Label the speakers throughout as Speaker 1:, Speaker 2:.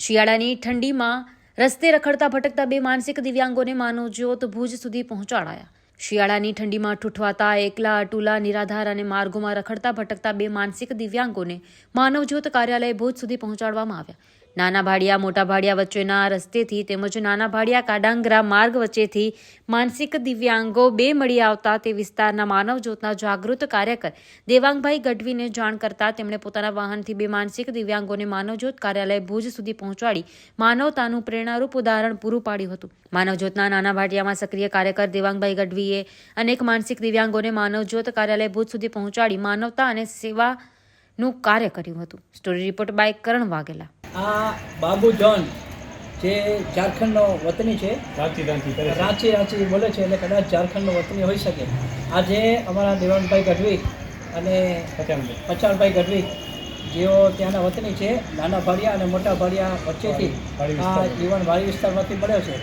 Speaker 1: શિયાળાની ઠંડીમાં રસ્તે રખડતા ભટકતા બે માનસિક દિવ્યાંગોને માનવજ્યોત ભુજ સુધી પહોંચાડાયા. શિયાળાની ઠંડીમાં ઠૂઠવાતા એકલા, અટુલા, નિરાધાર અને માર્ગોમાં રખડતા ભટકતા બે માનસિક દિવ્યાંગોને માનવજ્યોત કાર્યાલય ભુજ સુધી પહોંચાડવામાં આવ્યા. નાના ભાડિયા મોટા ભાડિયા વચ્ચેના રસ્તેથી તેમજ નાના ભાડિયા કાડાંગરા માર્ગ વચ્ચેથી માનસિક દિવ્યાંગો બે મળી આવતા તે વિસ્તારના માનવજ્યોતના જાગૃત કાર્યકર દેવાંગભાઈ ગઢવીને જાણ કરતા તેમણે પોતાના વાહનથી બે માનસિક દિવ્યાંગોને માનવજ્યોત કાર્યાલય ભુજ સુધી પહોંચાડી માનવતાનું પ્રેરણારૂપ ઉદાહરણ પૂરું પાડ્યું હતું. માનવજ્યોતના નાના ભાટિયામાં સક્રિય કાર્યકર દેવાંગભાઈ ગઢવીએ અનેક માનસિક દિવ્યાંગોને માનવજ્યોત કાર્યાલય ભુજ સુધી પહોંચાડી માનવતા અને સેવાનું કાર્ય કર્યું હતું. Story report by Karan Vaghela.
Speaker 2: આ બાબુ જોન જે ઝારખંડનો વતની છે
Speaker 3: રાંચી રાંચી
Speaker 2: બોલે છે એટલે કદાચ ઝારખંડનો વતની હોઈ શકે. આજે અમારા દેવાનભાઈ ગઢવી અને પચાણભાઈ ગઢવી જેઓ ત્યાંના વતની છે નાના ભાડિયા અને મોટા ભાડિયા વચ્ચેથી આ જીવન વાડી વિસ્તારમાંથી મળ્યો છે.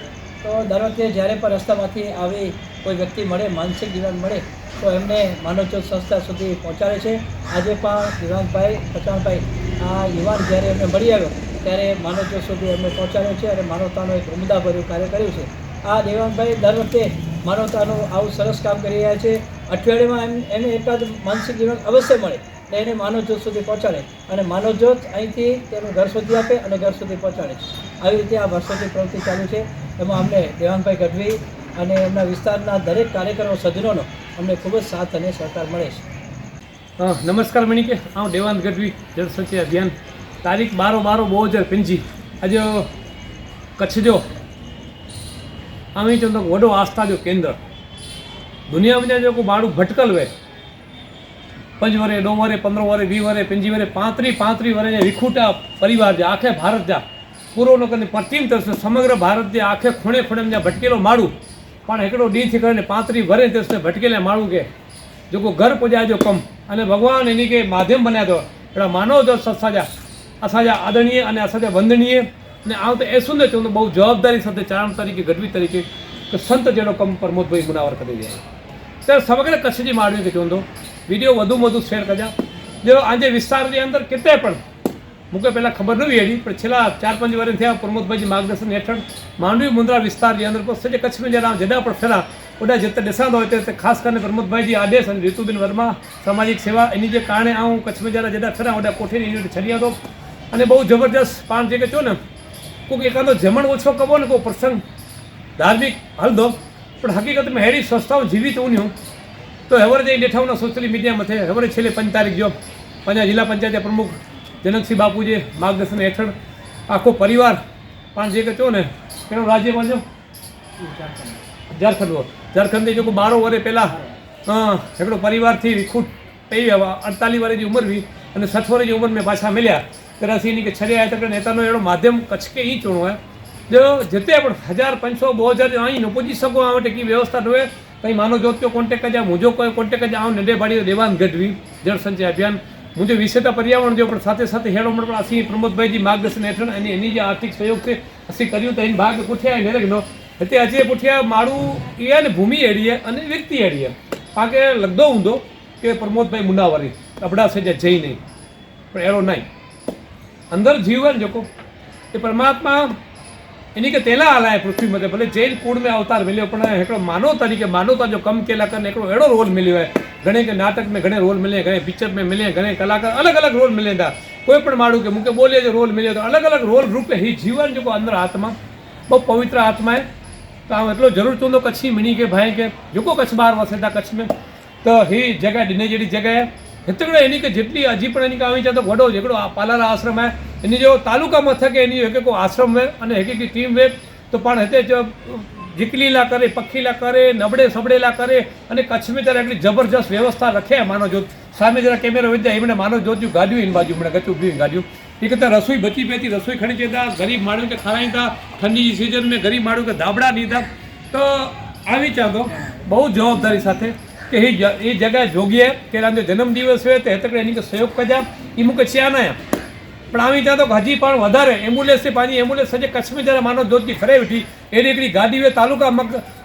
Speaker 2: તો દર વખતે જ્યારે પણ રસ્તામાંથી આવી કોઈ વ્યક્તિ મળે માનસિક જીવન મળે તો એમને માનવજ્યોત સંસ્થા સુધી પહોંચાડે છે. આજે પણ દિવાનભાઈ પચાણભાઈ આ યુવાન જ્યારે એમને મળી આવ્યો, ત્યારે માનવજ્યોત સુધી એમને પહોંચાડ્યો છે અને માનવતાનું એક ઉમદાભર્યું કાર્ય કર્યું છે. આ દેવાંગભાઈ દર વખતે માનવતાનું આવું સરસ કામ કરી રહ્યા છે. અઠવાડિયામાં એમ એને એકાદ માનસિક જીવન અવશ્ય મળે એટલે એને માનવજ્યોત સુધી પહોંચાડે અને માનવજ્યોત અહીંથી તેનું ઘર સુધી આપે અને ઘર સુધી પહોંચાડે. આવી રીતે આ વર્ષોથી પ્રવૃત્તિ ચાલુ છે. એમાં અમને દેવાંગભાઈ ગઢવી અને એમના વિસ્તારના દરેક કાર્યકરો, સજ્જનોનો અમને ખૂબ જ સાથ અને સહકાર મળે છે.
Speaker 3: નમસ્કાર મણિકે. હું દેવાંત ગઢવી જળ અભિયાન. તારીખ બારો બારો બહુ હજાર પંજી આજે કચ્છ જો આમી ચંદો વડો આસ્થા જો કેન્દ્ર. દુનિયામાં જો કોઈ બાળું ભટકલ હોય, પંચ વરે નવ વરે, પંદર વરે, વી વરે, પંજી વરે, પાંત્રી પાંત્રી વરે જે વિખૂટા પરિવાર જે આખે ભારત જા પૂરો લોકોની પ્રતિમ તરફ સમગ્ર ભારત જે આખે ખૂણે ખૂણે ભટકેલો માળું પણ હિकिड़ो ॾींहुं थी करे पातरी भरे तेसिताईं भटकियल माण्हू खे जेको घर पुॼाए जो कमु अने भॻवानु हिन खे माध्यम बनाए अथव अहिड़ा मानव अथसि असांजा असांजा आदरणीय अने असांजा वंदनीय અને આમ તો એ શું ને ચવંદો બહુ જવાબદારી સાથે ચારણ તરીકે, ગઢવી તરીકે કે સંત જેનો કમ પ્રમોદભાઈ મુનાવર કરી જાય ત્યારે સમગ્ર કચ્છ જી માળવી કે ચવંદો વીડિયો વધુ વધુ શેર કરજા. જેનો આજે વિસ્તારની અંદર કેટલાય પણ મૂકે પહેલાં ખબર નથી હતી પણ છેલ્લા ચાર પાંચ વર્ષ થયા પ્રમોદભાઈજી માર્ગદર્શન હેઠળ માંડવી મુંદ્રા વિસ્તારની અંદર પણ સજે કચ્છનું જે નામ જડા પણ ફેરા ઓડા જતા દેસાંત હોય તે ખાસ કરીને પ્રમોદભાઈજી આદેશ અને રીતુબેન વર્મા સામાજિક સેવા, એની જે કારણે આ હું કચ્છમાં જ્યારે જડા ફેરા બધા કોઠીની યુનિટ છરી હતો અને બહુ જબરજસ્ત પાન જે કે છો ને કોઈક એકાદો જમણ ઓછો કહો ને કોઈ પ્રસંગ, ધાર્મિક હલદો, પણ હકીકતમાં હેરી સંસ્થાઓ જીવિત નહીં તો હવે જે દેઠાવના સોશિયલ મીડિયામાં છે હવે છેલ્લે પંચ તારીખ જો, પંજા જિલ્લા પંચાયત પ્રમુખ જનકસિંહ બાપુજી માર્ગદર્શન હેઠળ આખો પરિવાર પણ જે કહો ને એનો રાજ્ય બાજુ ઝારખંડ ઝારખંડથી જો બારો વર્ષ પહેલાં એકડો પરિવારથી વિખૂટ થઈ અડતાલીસ વર્ષની ઉંમર બી અને સઠ વર્ષની ઉંમર મેં પાછા મળ્યા. ત્યારથી કે છરી આવ્યા તકે નેતાનો એનો માધ્યમ કચ્છ કે એ ચૂણો હોય જો જેતે પણ હજાર પાંચસો બહુ હજાર અહીં ન પહોંચી શકો આ માટે કઈ વ્યવસ્થા હોય કંઈ માનો જોત કોન્ટેક્ટ કજા મુજો કોઈ કોન્ટેક્ટ કજા આવું નડે ભાડી દેવાન ગઢવી જળ સંચય અભિયાન મુજબ વિશેતા પર્યાવરણ જો પણ સાથે સાથે હેડોમણ પણ અસી પ્રમોદભાઈજી માર્ગદર્શન હેઠળ અને એની જે આર્થિક સહયોગ છે અસી કર્યું તો એની ભાગ પૂઠ્યા દરેકનો એટલે આજે પૂઠ્યા માળું એ અને ભૂમિ એડીએ અને વ્યક્તિ એડીએ પાકે લગદો ઊંધો કે પ્રમોદભાઈ મુંડાવારી અબડા છે જે જઈ નહીં. પણ એરો નહીં. અંદર જીવ ને જોકો. એ પરમાત્મા इन्हीं के तेला आला है पृथ्वी मथे भले जैन कूड़ में अवतार मिलियो पण हिकिड़ो मानव तरीक़े मानवता जो कमु कलाक ने हिकिड़ो अहिड़ो रोल मिलियो आहे घणे के नाटक में घणे रोल मिले घणे पिक्चर में मिले घणे कलाकार अलॻि अलॻि रोल मिलनि था कोई पण माण्हू खे मूंखे ॿोलीअ जो रोल मिले थो अलॻि अलॻि रोल रूप हीउ जीवन जेको अंदरि आत्मा ॿ पवित्र आत्मा आहे तव्हां एतिरो ज़रूरु चवंदो कच्छी मिणी खे भाई खे जेको कच्छ ॿार वसे था कच्छ में त हीअ जॻह ॾिने जहिड़ी जॻह आहे હેતકડા એની કે જેટલી હજી પણ એની કામી ત્યાં તો વડો આ પાલાર આશ્રમ હે. એની જો તાલુકા મથકે એની એક એક આશ્રમ હે અને એક એક ટીમ હે. તો પણ હતે જ જીકલીલા કરે, પખીલા કરે, નબળે સબડેલા કરે અને કચ્છમાં ત્યારે એટલી જબરજસ્ત વ્યવસ્થા રખે માનો જોત સામે જરા કેમેરો વેચ્યા એમણે માનો જોતું ગાડ્યું, એની બાજુ હમણાં ગચું ભી ગાડ્યું. એ કરતાં રસોઈ બચી બેતી રસોઈ ખણી જતા ગરીબ માણ્યું કે ખાવાઈ હતા ઠંડી સિઝન મેં ગરીબ માણ્યું કે ધાબડા નહીં તો આવી ચાંદો બહુ જવાબદારી સાથે કે એ એ જગ્યા જોગીએ કે રાંધે જન્મદિવસ હોય તે હેતકડે એની સહયોગ કજા એ મુકે છ્યાના પણ આવી ત્યાં તો હજી પણ વધારે એમ્બ્યુલન્સથી પાછી એમ્બ્યુલન્સ હજી કચ્છમાં જરા માનવ જ્યોતથી ફરે ઉઠી. એની એકડી ગાડીવે તાલુકા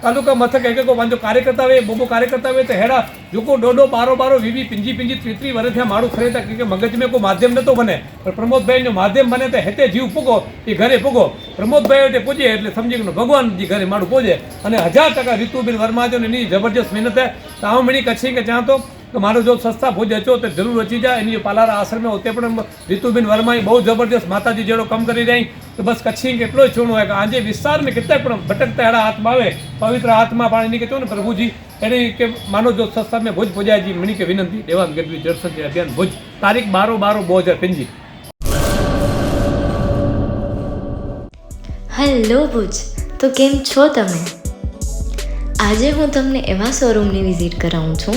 Speaker 3: તાલુકા મથક એક વાંધો કાર્યકર્તા હોય કાર્યકર્તાવે કાર્યકર્તા હોય, તો હેડા જોકો ડોડો, બારો બારો, વીવી, પિંજી પિંજી ત્રીતરી વર્ષ થયા માળું ખરેતા કે મગજમાં કોઈ માધ્યમ નતો બને. પણ પ્રમોદભાઈનો માધ્યમ બને તો હેતે જીવ પૂગો, એ ઘરે પૂગો. પ્રમોદભાઈ એટલે પૂજે એટલે સમજી ભગવાન જે ઘરે માળું પૂજે. અને હજાર ટકા રીતુબેન વર્મા જો એની જબરજસ્ત મહેનત છે તો આમ મળી કચ્છી કે જ્યાં તો મારો જો સસ્તા ભોજ અચો તો જરૂર રચી જાય. એની પાલારા આશ્રમે હોતે પણ રીતુબેન વર્મા બહુ જબરજસ્ત માતાજી જેડો કમ કરી રહી. તો બસ કચ્છી કેટલો છોડો હોય કે આજે વિસ્તાર મેં કેટલાય પણ ભટકતા એડા હાથમાં આવે, પવિત્ર હાથમાં પાણી ની કહેતો ને પ્રભુજી, એને કે માનો જો સસ્તા મેં ભોજ ભોજાજી, મણી કે વિનંતી, દેવાંગ ગઢવી જળસંચય અભિયાન ભોજ, તારીખ બારો બારો બહુ હજાર પંજી
Speaker 4: હેલો ભુજ, તો કેમ છો તમે? આજે હું તમને એવા શોરૂમની વિઝિટ કરાવું છું